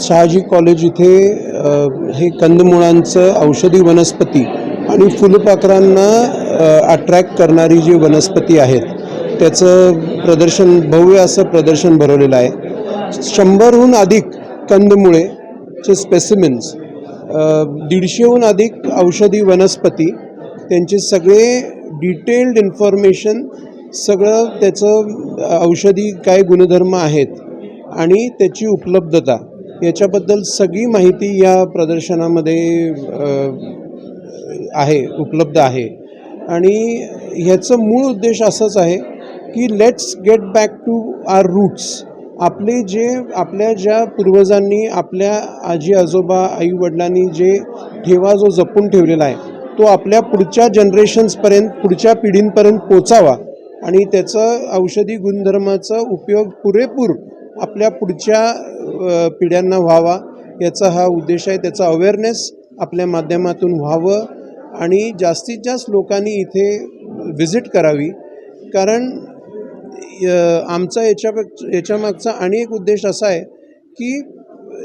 Shahaji college इथे हे कंदमुळांचं औषधी वनस्पती आणि फुलपाखरांना अट्रॅक्ट करणारी जी वनस्पती आहेत त्याचं प्रदर्शन भव्य असं प्रदर्शन भरवलेलं आहे. शंभरहून अधिक कंदमुळेचे स्पेसिमेन्स दीडशेहून अधिक औषधी वनस्पती त्यांचे सगळे डिटेल्ड इन्फॉर्मेशन सगळं त्याचं औषधी काय गुणधर्म आहेत आणि त्याची उपलब्धता. याच्याबद्दल सगळी माहिती या प्रदर्शनामध्ये आहे उपलब्ध आहे. आणि ह्याचं मूळ उद्देश असंच आहे की let's get back to our roots आपले जे आपल्या ज्या पूर्वजांनी आपल्या आजी आजोबा आई वडिलांनी जे ठेवा जो जपून ठेवलेला आहे तो आपल्या पुढच्या जनरेशन्सपर्यंत पुढच्या पिढींपर्यंत पोचावा. आणि त्याचं औषधी गुणधर्माचा उपयोग पुरेपूर आपल्या पुढच्या पिढ्यांना व्हावा याचा हा उद्देश आहे. त्याचा अवेअरनेस आपल्या माध्यमातून व्हावं आणि जास्तीत जास्त लोकांनी इथे व्हिजिट करावी. कारण य- आमचा याच्या याच्यामागचा आणि एक उद्देश असा आहे की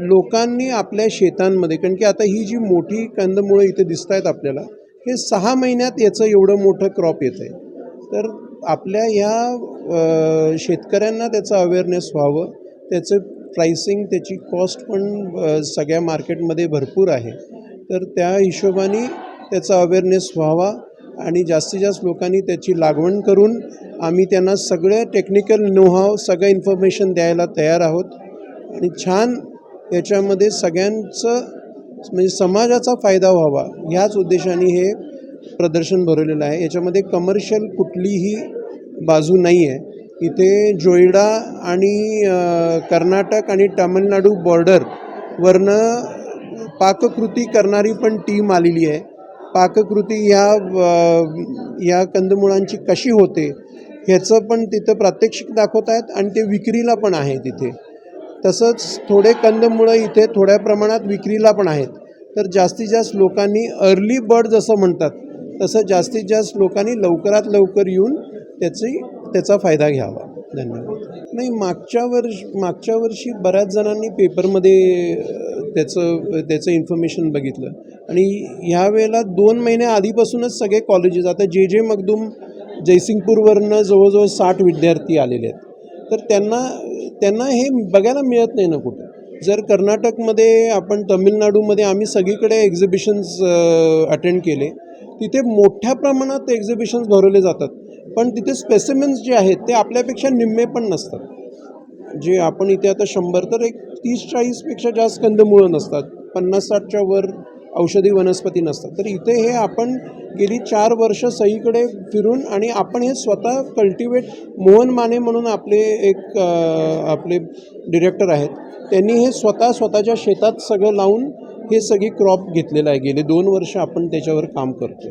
लोकांनी आपल्या शेतांमध्ये कारण की आता ही जी मोठी कंदमुळं इथे दिसत आहेत आपल्याला हे सहा महिन्यात याचं एवढं मोठं क्रॉप येतं आहे तर आपल्या ह्या शेतकऱ्यांना त्याचं अवेअरनेस व्हावं त्याचं प्राइसिंग त्याची कॉस्ट पण सगळ्या मार्केटमध्ये भरपूर आहे. तर त्या हिशोबाने त्याचा अवेअरनेस व्हावा आणि जास्तीत जास्त लोकांनी त्याची लागवण करून आम्ही त्यांना सगळं टेक्निकल नोहाव सगळं इन्फॉर्मेशन द्यायला तयार आहोत. आणि छान याच्यामध्ये सगळ्यांचं म्हणजे समाजाचा फायदा व्हावा ह्याच उद्देशाने हे प्रदर्शन भरवलेलं आहे. याच्यामध्ये कमर्शियल कुठलीही बाजू नाही आहे इथे जोईडा आणि कर्नाटक आणि तामिळनाडू बॉर्डरवरनं पाककृती करणारी पण टीम आलेली आहे. पाककृती ह्या या कंदमुळांची कशी होते ह्याचं पण तिथं प्रात्यक्षिक दाखवत आहेत आणि ते विक्रीला पण आहे तिथे. तसंच थोडे कंदमुळं इथे थोड्या प्रमाणात विक्रीला पण आहेत. तर जास्तीत जास्त लोकांनी अर्ली बर्ड जसं म्हणतात तसं जास्तीत जास्त लोकांनी लवकरात लवकर येऊन त्याची त्याचा फायदा घ्यावा. धन्यवाद. नाही मागच्या वर्ष मागच्या वर्षी बऱ्याच जणांनी पेपरमध्ये त्याचं त्याचं इन्फॉर्मेशन बघितलं. आणि ह्या वेळेला दोन महिन्या आधीपासूनच सगळे कॉलेजेस आता जे जे मगदूम जयसिंगपूरवरनं जवळजवळ साठ विद्यार्थी आलेले आहेत. तर त्यांना त्यांना हे बघायला मिळत नाही ना कुठं? जर कर्नाटकमध्ये आपण तमिळनाडूमध्ये आम्ही सगळीकडे एक्झिबिशन्स अटेंड केले तिथे मोठ्या प्रमाणात एक्झिबिशन्स भरवले जातात. पण तिथे स्पेसिमेन्स जे आहेत ते आपल्यापेक्षा निम्मे पण नसतात. जे आपण इथे आता शंभर तर एक तीस चाळीसपेक्षा जास्त कंदमुळं नसतात पन्नास साठच्या वर औषधी वनस्पती नसतात. तर इथे हे आपण गेली चार वर्ष सईकडे फिरून आणि आपण हे स्वतः कल्टिवेट मोहन माने म्हणून आपले एक आपले डिरेक्टर आहेत. त्यांनी हे स्वतः स्वतःच्या शेतात सगळं लावून हे सगळी क्रॉप घेतलेलं आहे. गेले दोन वर्ष आपण त्याच्यावर काम करतो